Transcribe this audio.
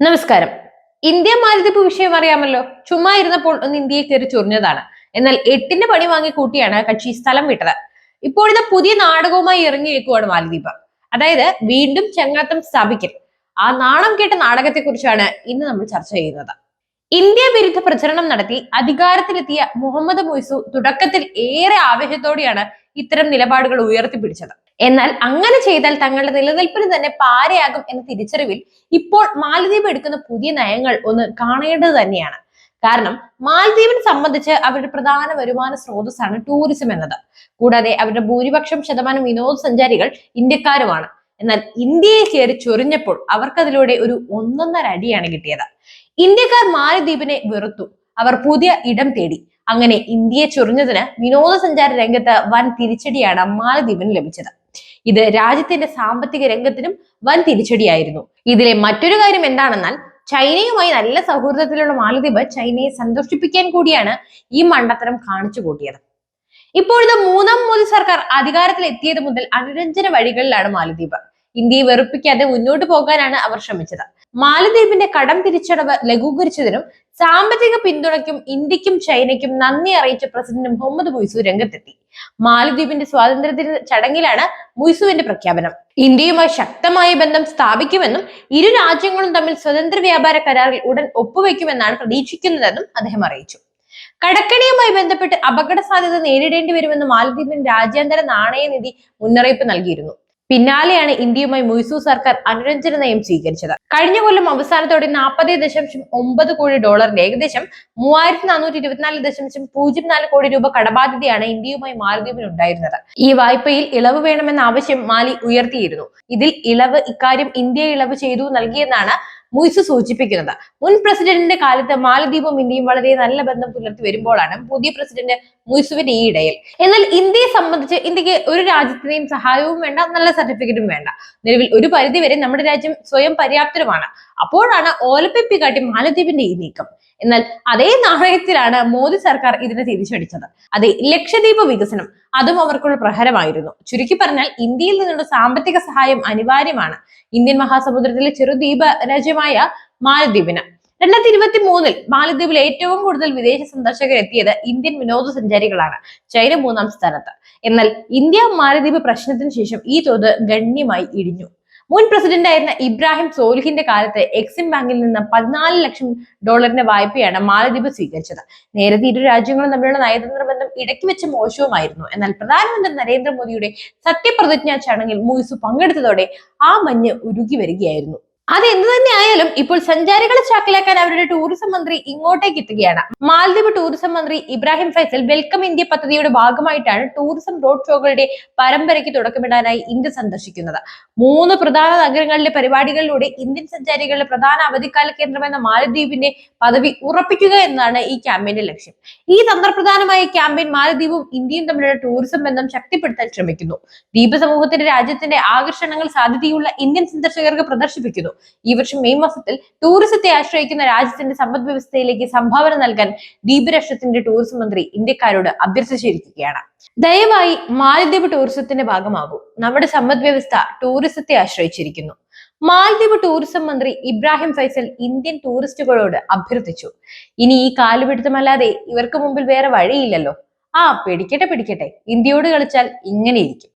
നമസ്കാരം. ഇന്ത്യ മാലിദ്വീപ് വിഷയം അറിയാമല്ലോ? ചുമ്മാ ഇരുന്നപ്പോൾ ഒന്ന് ഇന്ത്യയെ കയറി ചൊറിഞ്ഞതാണ്. എന്നാൽ എട്ടിന്റെ പണി വാങ്ങി കൂട്ടിയാണ് കക്ഷി സ്ഥലം വിട്ടത്. ഇപ്പോഴത്തെ പുതിയ നാടകവുമായി ഇറങ്ങിയിരിക്കുവാണ് മാലിദ്വീപ്. അതായത് വീണ്ടും ചങ്ങാത്തം സ്ഥാപിക്കൽ. ആ നാണം കേട്ട നാടകത്തെ കുറിച്ചാണ് ഇന്ന് നമ്മൾ ചർച്ച ചെയ്യുന്നത്. ഇന്ത്യ വിരുദ്ധ പ്രചരണം നടത്തി അധികാരത്തിലെത്തിയ മുഹമ്മദ് മൊയ്സു തുടക്കത്തിൽ ഏറെ ആവേശത്തോടെയാണ് ഇത്തരം നിലപാടുകൾ ഉയർത്തിപ്പിടിച്ചത്. എന്നാൽ അങ്ങനെ ചെയ്താൽ തങ്ങളുടെ നിലനിൽപ്പിന് തന്നെ പാരയാകും എന്ന തിരിച്ചറിവിൽ ഇപ്പോൾ മാലദ്വീപ് എടുക്കുന്ന പുതിയ നയങ്ങൾ ഒന്ന് കാണേണ്ടത് തന്നെയാണ്. കാരണം മാലദ്വീപിനെ സംബന്ധിച്ച് അവരുടെ പ്രധാന വരുമാന സ്രോതസ്സാണ് ടൂറിസം എന്നത്. കൂടാതെ അവരുടെ ഭൂരിപക്ഷം ശതമാനം വിനോദസഞ്ചാരികൾ ഇന്ത്യക്കാരുമാണ്. എന്നാൽ ഇന്ത്യയെ കയറി ചൊറിഞ്ഞപ്പോൾ അവർക്കതിലൂടെ ഒരു ഒന്നൊന്നര അടിയാണ് കിട്ടിയത്. ഇന്ത്യക്കാർ മാലദ്വീപിനെ വെറുത്തു. അവർ പുതിയ ഇടം തേടി. അങ്ങനെ ഇന്ത്യയെ ചൊറിഞ്ഞതിന് വിനോദസഞ്ചാര രംഗത്ത് വൻ തിരിച്ചടിയാണ് മാലദ്വീപിന് ലഭിച്ചത്. ഇത് രാജ്യത്തിന്റെ സാമ്പത്തിക രംഗത്തിനും വൻ തിരിച്ചടിയായിരുന്നു. ഇതിലെ മറ്റൊരു കാര്യം എന്താണെന്നാൽ ചൈനയുമായി നല്ല സൗഹൃദത്തിലുള്ള മാലദ്വീപ് ചൈനയെ സന്തോഷിപ്പിക്കാൻ കൂടിയാണ് ഈ മണ്ടത്തരം കാണിച്ചു കൂട്ടിയത്. ഇപ്പോഴത്തെ മൂന്നാം മോദി സർക്കാർ അധികാരത്തിൽ എത്തിയത് മുതൽ അനുരഞ്ജന വഴികളിലാണ് മാലദ്വീപ്. ഇന്ത്യയെ വെറുപ്പിക്കാതെ മുന്നോട്ട് പോകാനാണ് അവർ ശ്രമിച്ചത്. മാലദ്വീപിന്റെ കടം തിരിച്ചടവ് ലഘൂകരിച്ചതിനും സാമ്പത്തിക പിന്തുണയ്ക്കും ഇന്ത്യക്കും ചൈനയ്ക്കും നന്ദി അറിയിച്ച പ്രസിഡന്റ് മുഹമ്മദ് മുയ്സു രംഗത്തെത്തി. മാലദ്വീപിന്റെ സ്വാതന്ത്ര്യദിന ചടങ്ങിലാണ് മുയ്സുവിന്റെ പ്രഖ്യാപനം. ഇന്ത്യയുമായി ശക്തമായ ബന്ധം സ്ഥാപിക്കുമെന്നും ഇരു രാജ്യങ്ങളും തമ്മിൽ സ്വതന്ത്ര വ്യാപാര കരാറിൽ ഉടൻ ഒപ്പുവെക്കുമെന്നാണ് പ്രതീക്ഷിക്കുന്നതെന്നും അദ്ദേഹം അറിയിച്ചു. കടക്കണിയുമായി ബന്ധപ്പെട്ട് അപകട സാധ്യത നേരിടേണ്ടി വരുമെന്ന് മാലദ്വീപിന് രാജ്യാന്തര നാണയനിധി മുന്നറിയിപ്പ് നൽകിയിരുന്നു. പിന്നാലെയാണ് ഇന്ത്യയുമായി മൊയ്സു സർക്കാർ അനുരഞ്ജന നയം സ്വീകരിച്ചത്. കഴിഞ്ഞ കൊല്ലം അവസാനത്തോടെ നാൽപ്പത് ദശാംശം ഒമ്പത് കോടി ഡോളറിന്റെ ഏകദേശം മൂവായിരത്തി നാനൂറ്റി ഇരുപത്തിനാല് ദശാംശം പൂജ്യം നാല് കോടി രൂപ കടബാധ്യതയാണ് ഇന്ത്യയുമായി മാലദ്വീപിന് ഉണ്ടായിരുന്നത്. ഈ വായ്പയിൽ ഇളവ് വേണമെന്ന ആവശ്യം മാലി ഉയർത്തിയിരുന്നു. ഇതിൽ ഇളവ് ഇക്കാര്യം ഇന്ത്യ ഇളവ് ചെയ്തു നൽകിയെന്നാണ് മുയ്സ് സൂചിപ്പിക്കുന്നത്. മുൻ പ്രസിഡന്റിന്റെ കാലത്ത് മാലദ്വീപും ഇന്ത്യയും വളരെ നല്ല ബന്ധം പുലർത്തി വരുമ്പോഴാണ് പുതിയ പ്രസിഡന്റ് മുയ്സുവിന്റെ ഈ ഇടയിൽ. എന്നാൽ ഇന്ത്യയെ സംബന്ധിച്ച് ഇന്ത്യയ്ക്ക് ഒരു രാജ്യത്തിനെയും സഹായവും വേണ്ട നല്ല സർട്ടിഫിക്കറ്റും വേണ്ട. നിലവിൽ ഒരു പരിധിവരെ നമ്മുടെ രാജ്യം സ്വയം പര്യാപ്തരമാണ്. അപ്പോഴാണ് ഓലപ്പെപ്പി കാട്ടി മാലദ്വീപിന്റെ ഈ നീക്കം. എന്നാൽ അതേ നാണയത്തിലാണ് മോദി സർക്കാർ ഇതിനെ തിരിച്ചടിച്ചത്. അതെ ലക്ഷദ്വീപ് വികസനം അതും അവർക്കുള്ള പ്രഹരമായിരുന്നു. ചുരുക്കി പറഞ്ഞാൽ ഇന്ത്യയിൽ നിന്നുള്ള സാമ്പത്തിക സഹായം അനിവാര്യമാണ്. ഇന്ത്യൻ മഹാസമുദ്രത്തിലെ ചെറുദ്വീപ രാജ്യമായ മാലദ്വീപിന്. രണ്ടായിരത്തി ഇരുപത്തി മൂന്നിൽ മാലദ്വീപിൽ ഏറ്റവും കൂടുതൽ വിദേശ സന്ദർശകർ എത്തിയത് ഇന്ത്യൻ വിനോദസഞ്ചാരികളാണ്. ചൈന മൂന്നാം സ്ഥാനത്ത്. എന്നാൽ ഇന്ത്യ മാലദ്വീപ് പ്രശ്നത്തിന് ശേഷം ഈ തോത് ഗണ്യമായി ഇടിഞ്ഞു. മുൻ പ്രസിഡന്റ് ആയിരുന്ന ഇബ്രാഹിം സോലിഹിന്റെ കാലത്ത് എക്സിം ബാങ്കിൽ നിന്ന് പതിനാല് ലക്ഷം ഡോളറിന്റെ വായ്പയാണ് മാലദ്വീപ് സ്വീകരിച്ചത്. നേരത്തെ ഇരു രാജ്യങ്ങളും തമ്മിലുള്ള നയതന്ത്ര ബന്ധം ഇടയ്ക്ക് വെച്ച് മോശവുമായിരുന്നു. എന്നാൽ പ്രധാനമന്ത്രി നരേന്ദ്രമോദിയുടെ സത്യപ്രതിജ്ഞാ ചടങ്ങിൽ മൂയിസു പങ്കെടുത്തതോടെ ആ മഞ്ഞ് ഉരുകി വരികയായിരുന്നു. അത് എന്ത് തന്നെ ആയാലും ഇപ്പോൾ സഞ്ചാരികളെ ചാക്കിലാക്കാൻ അവരുടെ ടൂറിസം മന്ത്രി ഇങ്ങോട്ടേക്ക് എത്തുകയാണ്. മാലദ്വീപ് ടൂറിസം മന്ത്രി ഇബ്രാഹിം ഫൈസൽ വെൽക്കം ഇന്ത്യ പദ്ധതിയുടെ ഭാഗമായിട്ടാണ് ടൂറിസം റോഡ് ഷോകളുടെ പരമ്പരയ്ക്ക് തുടക്കമിടാനായി ഇന്ത്യ സന്ദർശിക്കുന്നത്. മൂന്ന് പ്രധാന നഗരങ്ങളിലെ പരിപാടികളിലൂടെ ഇന്ത്യൻ സഞ്ചാരികളുടെ പ്രധാന അവധിക്കാല കേന്ദ്രമെന്ന മാലദ്വീപിന്റെ പദവി ഉറപ്പിക്കുക എന്നതാണ് ഈ ക്യാമ്പയിന്റെ ലക്ഷ്യം. ഈ തന്ത്രപ്രധാനമായ ക്യാമ്പയിൻ മാലദ്വീപും ഇന്ത്യയും തമ്മിലുള്ള ടൂറിസം ബന്ധം ശക്തിപ്പെടുത്താൻ ശ്രമിക്കുന്നു. ദ്വീപ് സമൂഹത്തിന്റെ രാജ്യത്തിന്റെ ആകർഷണങ്ങൾ സാധ്യതയുള്ള ഇന്ത്യൻ സന്ദർശകർക്ക് പ്രദർശിപ്പിക്കുന്നു. ഈ വർഷം മെയ് മാസത്തിൽ ടൂറിസത്തെ ആശ്രയിക്കുന്ന രാജ്യത്തിന്റെ സമ്പദ് വ്യവസ്ഥയിലേക്ക് സംഭാവന നൽകാൻ ദ്വീപ് രാഷ്ട്രത്തിന്റെ ടൂറിസം മന്ത്രി ഇന്ത്യക്കാരോട് അഭ്യർത്ഥിച്ചിരിക്കുകയാണ്. ദയവായി മാലദ്വീപ് ടൂറിസത്തിന്റെ ഭാഗമാകൂ. നമ്മുടെ സമ്പദ് വ്യവസ്ഥ ടൂറിസത്തെ ആശ്രയിച്ചിരിക്കുന്നു. മാലദ്വീപ് ടൂറിസം മന്ത്രി ഇബ്രാഹിം ഫൈസൽ ഇന്ത്യൻ ടൂറിസ്റ്റുകളോട് അഭ്യർത്ഥിച്ചു. ഇനി ഈ കാലുപിടുത്തമല്ലാതെ ഇവർക്ക് മുമ്പിൽ വേറെ വഴിയില്ലല്ലോ. ആ പിടിക്കട്ടെ പിടിക്കട്ടെ. ഇന്ത്യയോട് കളിച്ചാൽ ഇങ്ങനെയിരിക്കും